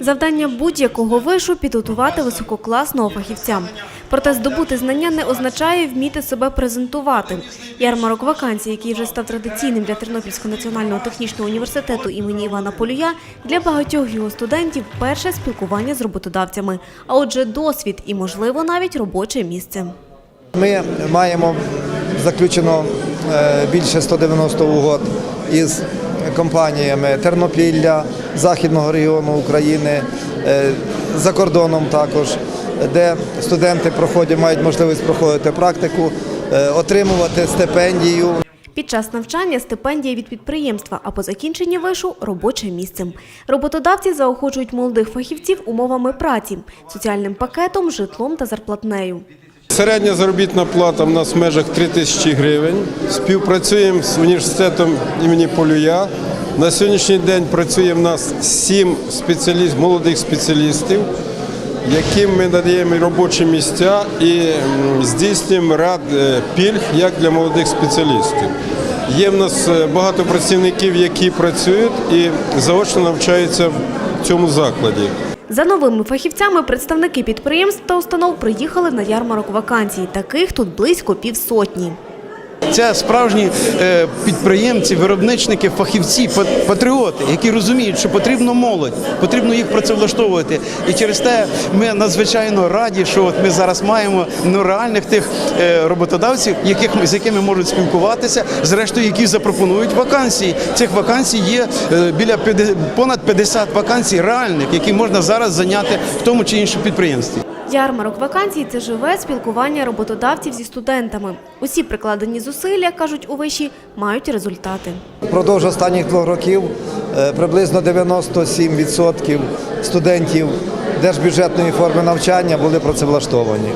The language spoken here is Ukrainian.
Завдання будь-якого вишу підготувати висококласного фахівця. Проте здобути знання не означає вміти себе презентувати. Ярмарок вакансій, який вже став традиційним для Тернопільського національного технічного університету імені Івана Полюя, для багатьох його студентів перше спілкування з роботодавцями, а отже, досвід і, можливо, навіть робоче місце. Ми маємо заключено е, більше 190 угод із компаніями Тернопілля, Західного регіону України, е, за кордоном також, де студенти проходять, мають можливість проходити практику, е, отримувати стипендію. Під час навчання стипендія від підприємства, а по закінченні вишу робоче місце. Роботодавці заохочують молодих фахівців умовами праці, соціальним пакетом, житлом та зарплатнею. Середня заробітна плата в нас в межах 3 тисячі гривень. Співпрацюємо з університетом імені Полюя. На сьогоднішній день працює в нас сім спеціаліст, молодих спеціалістів, яким ми надаємо робочі місця і здійснюємо ряд е, пільг як для молодих спеціалістів. Є в нас е, багато працівників, які працюють і заочно навчаються в цьому закладі. За новими фахівцями представники підприємств та установ приїхали на ярмарок вакансій. Таких тут близько півсотні. Це справжні е, підприємці, виробничники, фахівці, пат- патріоти, які розуміють, що потрібно молодь, потрібно їх працевлаштовувати. І через те ми надзвичайно раді, що от ми зараз маємо ну, реальних тих е, роботодавців, яких з якими можуть спілкуватися, зрештою, які запропонують вакансії. Цих вакансій є е, біля 50 понад 50 вакансій реальних, які можна зараз зайняти в тому чи іншому підприємстві. Ярмарок вакансій це живе спілкування роботодавців зі студентами. Усі прикладені зусилля, кажуть у виші, мають результати. Продовж останніх двох років е, приблизно 97% студентів держбюджетної форми навчання були працевлаштовані.